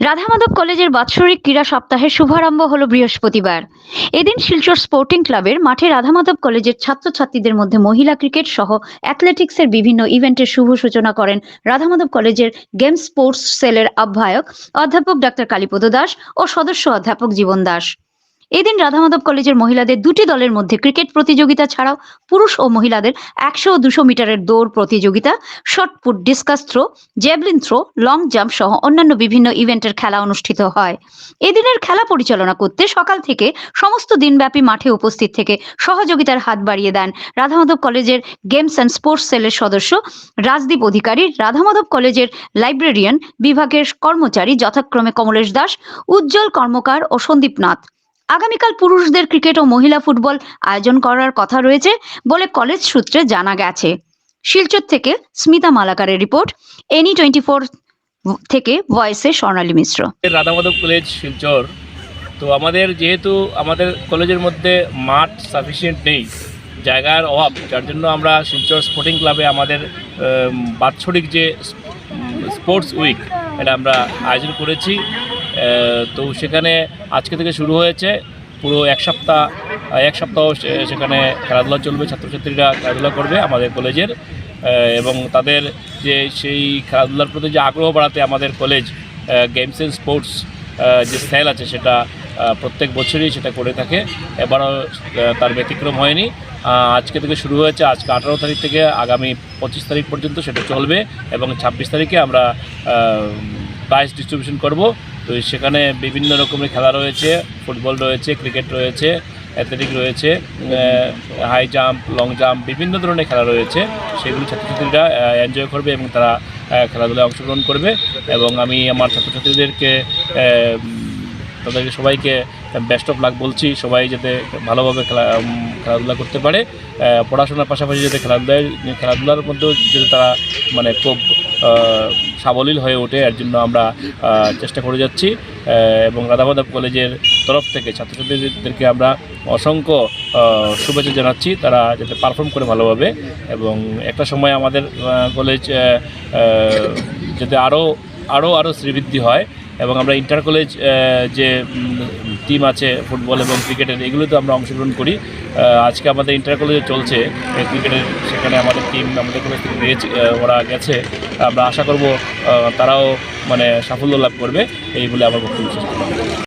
রাধামাধব কলেজের বাৎসরিক ক্রীড়া সপ্তাহের শুভারম্ভ হল বৃহস্পতিবার। এদিন শিলচর স্পোর্টিং ক্লাবের মাঠে রাধামাধব কলেজের ছাত্রছাত্রীদের মধ্যে মহিলা ক্রিকেট সহ অ্যাথলেটিক্সের বিভিন্ন ইভেন্টের শুভ সূচনা করেন রাধামাধব কলেজের গেমস স্পোর্টস সেলের আহ্বায়ক অধ্যাপক ডাক্তার কালীপদ দাস ও সদস্য অধ্যাপক জীবন দাস। এদিন রাধামাধব কলেজের মহিলাদের দুটি দলের মধ্যে ক্রিকেট প্রতিযোগিতা ছাড়াও পুরুষ ও মহিলাদের একশো ও দুশো মিটারের দৌড় প্রতিযোগিতা shot put discus throw javelin throw, long jump সহ অন্যান্য বিভিন্ন ইভেন্টের খেলা অনুষ্ঠিত হয়। এদিনের খেলা পরিচালনা করতে সকাল থেকে সমস্ত দিনব্যাপী মাঠে উপস্থিত থেকে সহযোগিতার হাত বাড়িয়ে দেন রাধামাধব কলেজের গেমস অ্যান্ড স্পোর্টস সেলের সদস্য, রাজদীপ অধিকারী, রাধামাধব কলেজের লাইব্রেরিয়ান বিভাগের কর্মচারী যথাক্রমে কমলেশ দাস, উজ্জ্বল কর্মকার ও সন্দীপ নাথ। আগামীকাল পুরুষদের ক্রিকেট ও মহিলা ফুটবল আয়োজন করার কথা রয়েছে বলে কলেজ সূত্রে জানা গেছে। শিলচর থেকে স্মিতা মালাকারের রিপোর্ট, এনি টোয়েন্টি ফোর থেকে ভয়েসে স্বর্ণালী মিশ্র। রাধামাধব কলেজ শিলচর, তো আমাদের যেহেতু আমাদের কলেজের মধ্যে মাঠ সাফিসিয়েন্ট নেই, জায়গার অভাব, যার জন্য আমরা শিলচর স্পোর্টিং ক্লাবে আমাদের বাৎসরিক যে স্পোর্টস উইক এটা আমরা আয়োজন করেছি। তো সেখানে আজকে থেকে শুরু হয়েছে। পুরো এক সপ্তাহ এক সপ্তাহ সেখানে খেলাধুলা চলবে, ছাত্রছাত্রীরা খেলাধুলা করবে আমাদের কলেজের। এবং তাদের যে সেই খেলাধুলার প্রতি যে আগ্রহ বাড়াতে আমাদের কলেজ গেমস অ্যান্ড স্পোর্টস যে সেল আছে সেটা প্রত্যেক বছরই সেটা করে থাকে। এবারও তার ব্যতিক্রম হয়নি। আজকে থেকে শুরু হয়েছে, আজকে আঠারো তারিখ থেকে আগামী পঁচিশ তারিখ পর্যন্ত সেটা চলবে এবং ছাব্বিশ তারিখে আমরা প্রাইজ ডিস্ট্রিবিউশন করব। তো সেখানে বিভিন্ন রকমের খেলা রয়েছে, ফুটবল রয়েছে, ক্রিকেট রয়েছে, অ্যাথলেটিক রয়েছে হাই জাম্প, লং জাম্প, বিভিন্ন ধরনের খেলা রয়েছে। সেগুলি ছাত্রছাত্রীরা এনজয় করবে এবং তারা খেলাধুলায় অংশগ্রহণ করবে এবং আমি আমার ছাত্রছাত্রীদেরকে তাদেরকে সবাইকে বেস্ট অফ লাক বলছি, সবাই যাতে ভালোভাবে খেলা খেলাধুলা করতে পারে। পড়াশোনার পাশাপাশি যাতে খেলাধুলায়, খেলাধুলার মধ্যেও যাতে তারা মানে খুব সাবলীল হয়ে ওঠে, এর জন্য আমরা চেষ্টা করে যাচ্ছি। এবং রাধামাধব কলেজের তরফ থেকে ছাত্রছাত্রীদেরকে আমরা অসংখ্য শুভেচ্ছা জানাচ্ছি। তারা যাতে পারফর্ম করে ভালোভাবে এবং একটা সময় আমাদের কলেজ যাতে আরও আরও আরও শ্রীবৃদ্ধি হয়। এবং আমরা ইন্টার কলেজ যে টিম আছে ফুটবল এবং ক্রিকেটের, এগুলোতে আমরা অংশগ্রহণ করি। আজকে আমাদের ইন্টার কলেজে চলছে ক্রিকেটের সেখানে আমাদের টিম আমাদের কলেজ থেকে ওরা গেছে। আমরা আশা করব তারাও মানে সাফল্য লাভ করবে, এই বলে আমার বক্তব্য